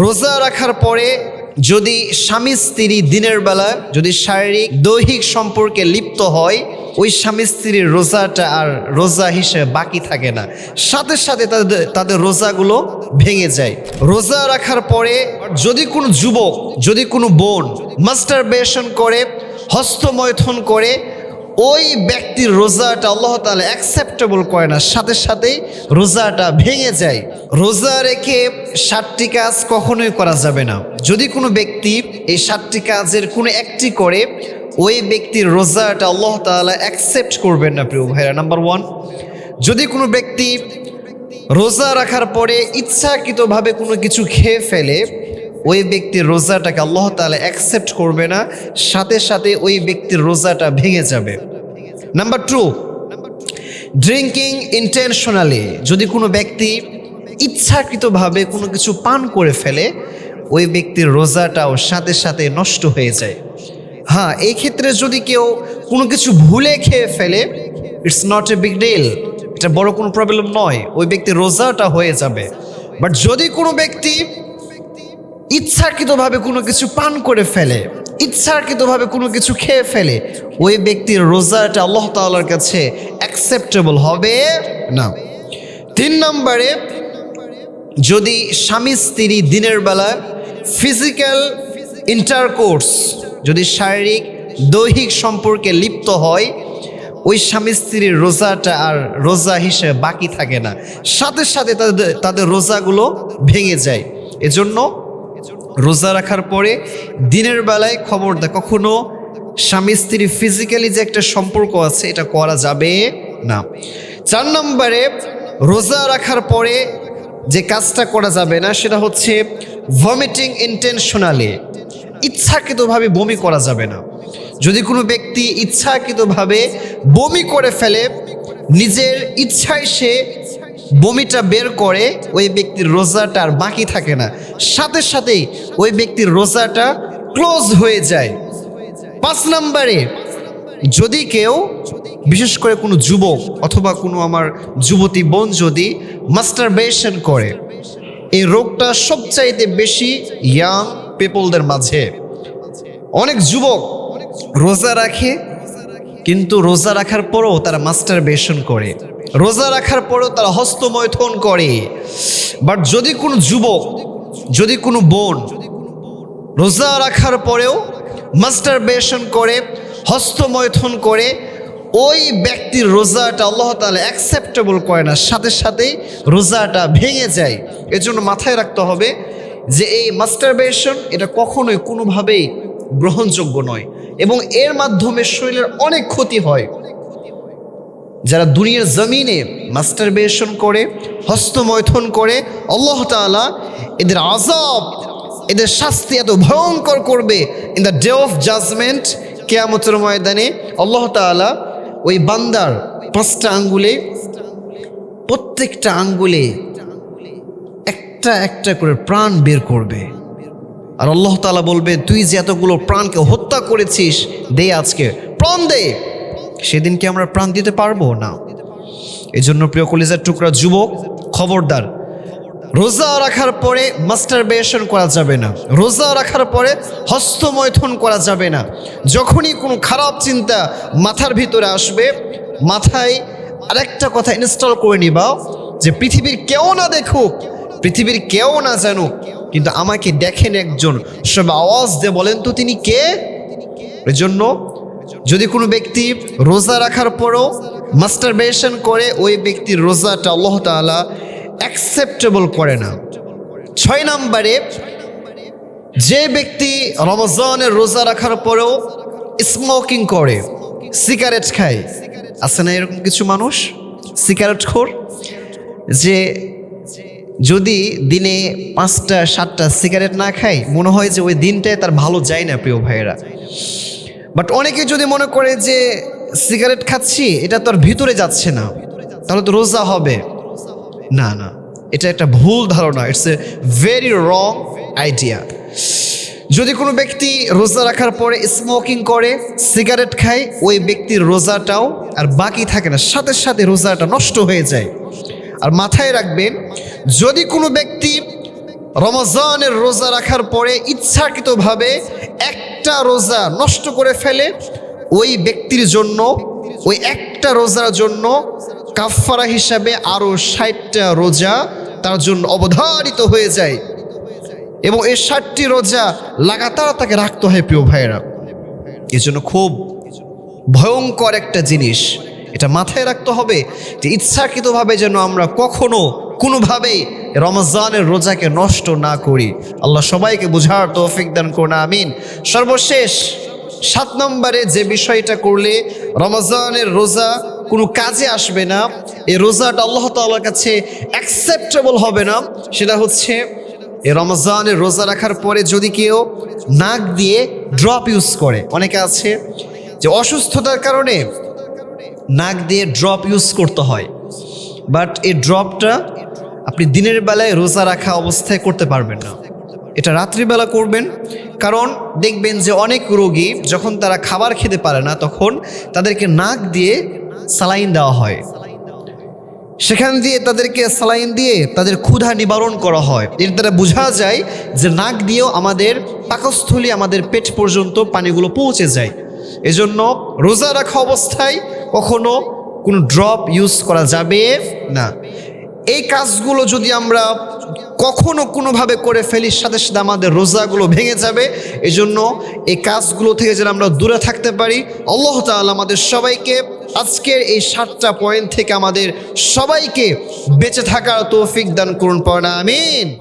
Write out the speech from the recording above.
রোজা রাখার পরে যদি স্বামী স্ত্রী দিনের বেলা যদি শারীরিক, দৈহিক সম্পর্কে লিপ্ত হয়, ওই স্বামী স্ত্রীর রোজাটা আর রোজা হিসেবে বাকি থাকে না। সাথে সাথে তাদের তাদের রোজাগুলো ভেঙে যায়। রোজা রাখার পরে যদি কোনো যুবক, যদি কোনো বোন মাস্টার বেশন করে, হস্তমৈথন করে ওই ব্যক্তির রোজাটা আল্লাহ তালা অ্যাকসেপ্টেবল করে না। সাথে সাথেই রোজাটা ভেঙে যায়। রোজা রেখে সাতটি কাজ কখনোই করা যাবে না। যদি কোনো ব্যক্তি এই সাতটি কাজের কোনো একটি করে, ওই ব্যক্তির রোজাটা আল্লাহ তালা অ্যাকসেপ্ট করবেন না, প্রিয় ভাইরা। নাম্বার ওয়ান যদি কোনো ব্যক্তি রোজা রাখার পরে ইচ্ছাকৃতভাবে কোনো কিছু খেয়ে ফেলে ওই ব্যক্তির রোজাটাকে আল্লাহ তাআলা অ্যাকসেপ্ট করবে না, সাথে সাথে ওই ব্যক্তির রোজাটা ভেঙে যাবে। নাম্বার টু ড্রিঙ্কিং ইন্টেনশনালি যদি কোনো ব্যক্তি ইচ্ছাকৃতভাবে কোনো কিছু পান করে ফেলে, ওই ব্যক্তির রোজাটাও সাথে সাথে নষ্ট হয়ে যায়। হ্যাঁ এই ক্ষেত্রে যদি কেউ কোনো কিছু ভুলে খেয়ে ফেলে it's not a big deal এটা বড় কোনো প্রবলেম নয়, ওই ব্যক্তির রোজাটা হয়ে যাবে। বাট যদি কোনো ব্যক্তি ইচ্ছাকৃতভাবে কোনো কিছু পান করে ফেলে, ইচ্ছাকৃতভাবে কোনো কিছু খেয়ে ফেলে, ওই ব্যক্তির রোজাটা আল্লাহ তাআলার কাছে অ্যাকসেপ্টেবল হবে না। তিন নম্বরে, যদি স্বামী স্ত্রী দিনের বেলা ফিজিক্যাল ইন্টারকোর্স যদি শারীরিক, দৈহিক সম্পর্কে লিপ্ত হয়, ওই স্বামী স্ত্রীর রোজাটা আর রোজা হিসেবে বাকি থাকে না। সাথে সাথে তাদের তাদের রোজাগুলো ভেঙে যায়। এজন্য রোজা রাখার পরে দিনের বেলায় খবর দেয়। কখনো স্বামী স্ত্রী ফিজিক্যালি যে একটা সম্পর্ক আছে, এটা করা যাবে না। চার নম্বরে, রোজা রাখার পরে যে কাজটা করা যাবে না, সেটা হচ্ছে ভমিটিং ইন্টেনশনালি ইচ্ছাকৃতভাবে বমি করা যাবে না। যদি কোনো ব্যক্তি ইচ্ছাকৃতভাবে বমি করে ফেলে, নিজের ইচ্ছায় সে বমিটা বের করে ওই ব্যক্তির রোজাটা আর বাকি থাকে না। সাথে সাথেই ওই ব্যক্তির রোজাটা ক্লোজ হয়ে যায়। পাঁচ নম্বরে, যদি কেউ, বিশেষ করে কোনো যুবক অথবা কোনো আমার যুবতী বোন যদি মাস্টারবেশন করে, এই রোগটা সবচাইতে বেশি ইয়াং পিপলদের মাঝে। অনেক যুবক রোজা রাখে, কিন্তু রোজা রাখার পরও তারা মাস্টার বেশন করে। রোজা রাখার পরেও তারা হস্তমৈথন করে। বাট যদি কোনো যুবক, যদি কোনো বোন রোজা রাখার পরেও মাস্টার বেশন করে হস্তমৈথন করে, ওই ব্যক্তির রোজাটা আল্লাহ তাআলা অ্যাকসেপ্টেবল করে না, সাথে সাথেই রোজাটা ভেঙে যায়। এজন্য মাথায় রাখতে হবে যে এই মাস্টারবেশন এটা কখনোই কোনোভাবেই গ্রহণযোগ্য নয়। এবং এর মাধ্যমে শরীরের অনেক ক্ষতি হয়। যারা দুনিয়ার জমিনে মাস্টারবেশন করে, হস্তমৈথন করে, আল্লাহ তাআলা এদের আজাব এদের শাস্তি এত ভয়ঙ্কর করবে in the day of judgment কেয়ামতের ময়দানে আল্লাহ তাআলা ওই বান্দার পাঁচটা আঙ্গুলে, প্রত্যেকটা আঙ্গুলে একটা একটা করে প্রাণ বের করবে। আর আল্লাহ তাআলা বলবে, তুই যে এতগুলো প্রাণকে হত্যা করেছিস, দে আজকে, প্রাণ দে। সেদিনকে আমরা প্রাণ দিতে পারব না। এই জন্য প্রিয় কলিজার টুকরা যুবক, খবরদার, রোজা রাখার পরে মাস্টার মাস্টারবেশন করা যাবে না। রোজা রাখার পরে হস্তমৈথন করা যাবে না। যখনই কোনো খারাপ চিন্তা মাথার ভিতরে আসবে, মাথায় আরেকটা কথা ইনস্টল করে নিবা যে পৃথিবীর কেউ না দেখুক, পৃথিবীর কেউ না জানুক, কিন্তু আমাকে দেখেন একজন। সব আওয়াজ দিয়ে বলেন তো তিনি কে? এজন্য যদি কোনো ব্যক্তি রোজা রাখার পরও মাস্টারবেশন করে, ওই ব্যক্তির রোজাটা আল্লাহ তাআলা অ্যাকসেপ্টেবল করে না। ছয় নম্বরে, যে ব্যক্তি রমজানের রোজা রাখার পরেও স্মোকিং করে সিগারেট খায়। আছে না এরকম কিছু মানুষ? সিগারেট খোর? যে যদি দিনে পাঁচটা, সাতটা সিগারেট না খায়, মনে হয় যে ওই দিনটায় তার ভালো যায় না প্রিয় ভাইয়েরা। বাট অনেকে যদি মনে করে যে সিগারেট খাচ্ছি, এটা তোর ভিতরে যাচ্ছে না। তাহলে তো রোজা হবে। না না। এটা একটা ভুল ধারণা। It's a very wrong idea যদি কোনো ব্যক্তি রোজা রাখার পরে স্মোকিং করে, সিগারেট খায়, ওই ব্যক্তির রোজাটাও আর বাকি থাকে না। সাথে সাথে রোজাটা নষ্ট হয়ে যায়। আর মাথায় রাখবেন, যদি কোনো ব্যক্তি রমজানের রোজা রাখার পরে ইচ্ছাকৃতভাবে একটা রোজা নষ্ট করে ফেলে, ওই ব্যক্তির জন্য, ওই একটা রোজার জন্য কাফফারা হিসাবে আরও ষাটটা রোজা তার জন্য অবধারিত হয়ে যায়। এবং এই ষাটটি রোজা লাগাতার তাকে রাখতে হয় প্রিয় ভাইয়েরা। এজন্য খুব ভয়ঙ্কর একটা জিনিস, এটা মাথায় রাখতে হবে যে ইচ্ছাকৃতভাবে যেন আমরা কখনো কোনোভাবেই রমজানের রোজাকে নষ্ট না করি। আল্লাহ সবাইকে বোঝার তৌফিক দান করুন, আমিন। সর্বশেষ সাত নম্বরে যে বিষয়টা করলে রমজানের রোজা কোনো কাজে আসবে না, এই রোজাটা আল্লাহ তাআলার কাছে অ্যাকসেপ্টেবল হবে না, সেটা হচ্ছে এই রমজানের রোজা রাখার পরে যদি কেউ নাক দিয়ে ড্রপ ইউজ করে, অনেকে আছে যে অসুস্থতার কারণে নাক দিয়ে ড্রপ ইউজ করতে হয়। বাট এই ড্রপটা আপনি দিনের বেলায় রোজা রাখা অবস্থায় করতে পারবেন না। এটা রাত্রিবেলা করবেন, কারণ দেখবেন যে অনেক রোগী যখন তারা খাবার খেতে পারে না, তখন তাদেরকে নাক দিয়ে সালাইন দেওয়া হয়। সেখান দিয়ে তাদেরকে সালাইন দিয়ে তাদের ক্ষুধা নিবারণ করা হয়। এর দ্বারা বোঝা যায় যে নাক দিয়েও আমাদের পাকস্থলী আমাদের পেট পর্যন্ত পানিগুলো পৌঁছে যায়। এজন্য রোজা রাখা অবস্থায় কখনো কোনো ড্রপ ইউজ করা যাবে? না। এই কাজগুলো যদি আমরা কখনো কোনোভাবে করে ফেলি, সাথে সাথে আমাদের রোজাগুলো ভেঙে যাবে। এই জন্য এই কাজগুলো থেকে যেন আমরা দূরে থাকতে পারি। আল্লাহ তাআলা আমাদের সবাইকে আজকের এই সাতটা পয়েন্ট থেকে আমাদের সবাইকে বেঁচে থাকার তৌফিক দান করুন পড়া আমিন।